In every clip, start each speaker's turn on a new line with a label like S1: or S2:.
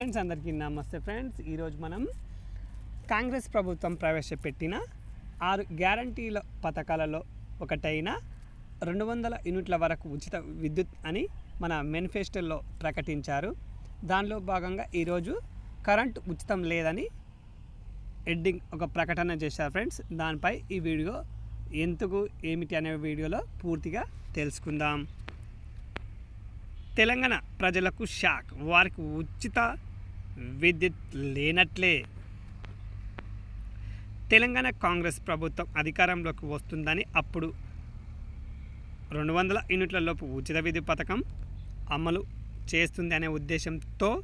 S1: Friends అందరికీ నమస్తే friends. ఈరోజు మనం కాంగ్రెస్ ప్రభుత్వం ప్రవేశపెట్టిన ఆరు గ్యారంటీల పథకాలలో ఒకటైన రెండు వందల యూనిట్ల వరకు ఉచిత విద్యుత్ అని మన మేనిఫెస్టోలో ప్రకటించారు. దానిలో భాగంగా ఈరోజు కరెంట్ ఉచితం లేదని ఎడ్డింగ్ ఒక ప్రకటన చేశారు ఫ్రెండ్స్. దానిపై ఈ వీడియో ఎందుకు ఏమిటి అనే వీడియోలో పూర్తిగా తెలుసుకుందాం. తెలంగాణ ప్రజలకు షాక్. వారికి ఉచిత విద్యుత్ లేనట్లే. తెలంగాణ కాంగ్రెస్ ప్రభుత్వం అధికారంలోకి వస్తుందని అప్పుడు రెండు వందల యూనిట్లలోపు ఉచిత విద్యుత్ పథకం అమలు చేస్తుంది అనే ఉద్దేశంతో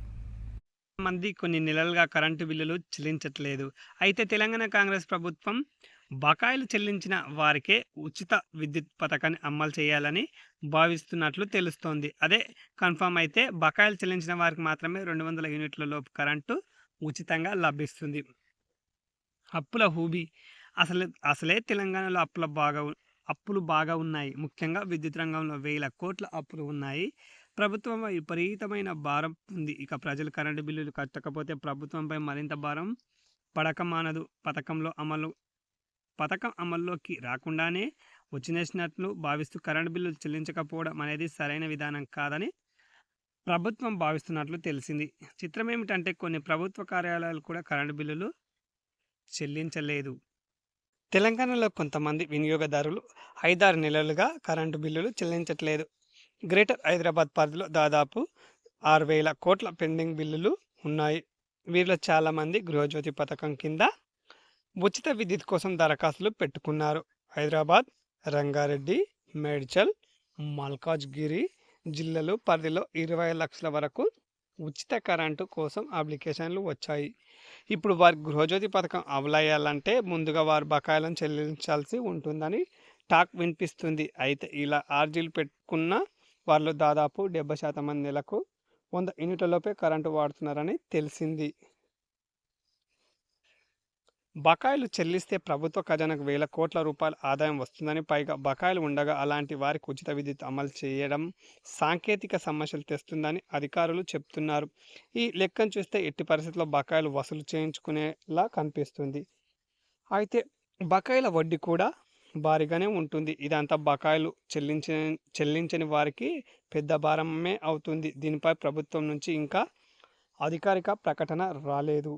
S1: మంది కొన్ని నెలలుగా కరెంటు బిల్లులు చెల్లించట్లేదు. అయితే తెలంగాణ కాంగ్రెస్ ప్రభుత్వం బకాయిలు చెల్లించిన వారికే ఉచిత విద్యుత్ పథకాన్ని అమలు చేయాలని భావిస్తున్నట్లు తెలుస్తోంది. అదే కన్ఫామ్ అయితే బకాయిలు చెల్లించిన వారికి మాత్రమే రెండు వందల యూనిట్ల లోపు కరెంటు ఉచితంగా లభిస్తుంది. అప్పుల హూబీ అసలు అసలే తెలంగాణలో అప్పుల బాగా అప్పులు బాగా ఉన్నాయి. ముఖ్యంగా విద్యుత్ రంగంలో వేల కోట్ల అప్పులు ఉన్నాయి. ప్రభుత్వం విపరీతమైన భారం ఉంది. ఇక ప్రజలు కరెంటు బిల్లులు కట్టకపోతే ప్రభుత్వంపై మరింత భారం పడక మానదు. పథకంలో అమలు పథకం అమల్లోకి రాకుండానే వచ్చినేసినట్లు భావిస్తూ కరెంటు బిల్లులు చెల్లించకపోవడం అనేది సరైన విధానం కాదని ప్రభుత్వం భావిస్తున్నట్లు తెలిసింది. చిత్రం ఏమిటంటే కొన్ని ప్రభుత్వ కార్యాలయాలు కూడా కరెంటు బిల్లులు చెల్లించలేదు. తెలంగాణలో కొంతమంది వినియోగదారులు ఐదారు నెలలుగా కరెంటు బిల్లులు చెల్లించట్లేదు. గ్రేటర్ హైదరాబాద్ పరిధిలో దాదాపు ఆరు వేల కోట్ల పెండింగ్ బిల్లులు ఉన్నాయి. వీరిలో చాలామంది గృహజ్యోతి పథకం కింద ఉచిత విద్యుత్ కోసం దరఖాస్తులు పెట్టుకున్నారు. హైదరాబాద్ రంగారెడ్డి మేడ్చల్ మల్కాజ్గిరి జిల్లాలు పరిధిలో ఇరవై లక్షల వరకు ఉచిత కరెంటు కోసం అప్లికేషన్లు వచ్చాయి. ఇప్పుడు వారి గృహజ్యోతి పథకం అమలయ్యాలంటే ముందుగా వారి బకాయిలను చెల్లించాల్సి ఉంటుందని టాక్ వినిపిస్తుంది. అయితే ఇలా ఆర్జీలు పెట్టుకున్న వాళ్ళు దాదాపు డెబ్బై శాతం మంది నెలకు వంద యూనిట్లలోపే కరెంటు వాడుతున్నారని తెలిసింది. బకాయిలు చెల్లిస్తే ప్రభుత్వ ఖజానాకు వేల కోట్ల రూపాయల ఆదాయం వస్తుందని పైగా బకాయిలు ఉండగా అలాంటి వారికి ఉచిత విద్యుత్ అమలు చేయడం సాంకేతిక సమస్యలు తెస్తుందని అధికారులు చెప్తున్నారు. ఈ లెక్కను చూస్తే ఎట్టి పరిస్థితుల్లో బకాయిలు వసూలు చేయించుకునేలా కనిపిస్తుంది. అయితే బకాయిల వడ్డీ కూడా భారీగానే ఉంటుంది. ఇదంతా బకాయిలు చెల్లించిన చెల్లించని వారికి పెద్ద భారమే అవుతుంది. దీనిపై ప్రభుత్వం నుంచి ఇంకా అధికారిక ప్రకటన రాలేదు.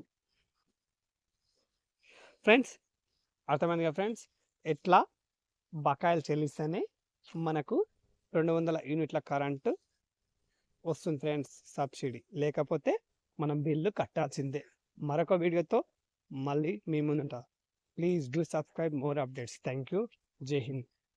S1: ఫ్రెండ్స్ అర్థమైందిగా ఫ్రెండ్స్? ఎట్లా? బకాయిలు చెల్లిస్తేనే మనకు రెండు వందల యూనిట్ల కరెంటు వస్తుంది ఫ్రెండ్స్ సబ్సిడీ. లేకపోతే మనం బిల్లు కట్టాల్సిందే. మరొక వీడియోతో మళ్ళీ మీ ముందుంటా. Please do subscribe more updates. Thank you. జై హింద్.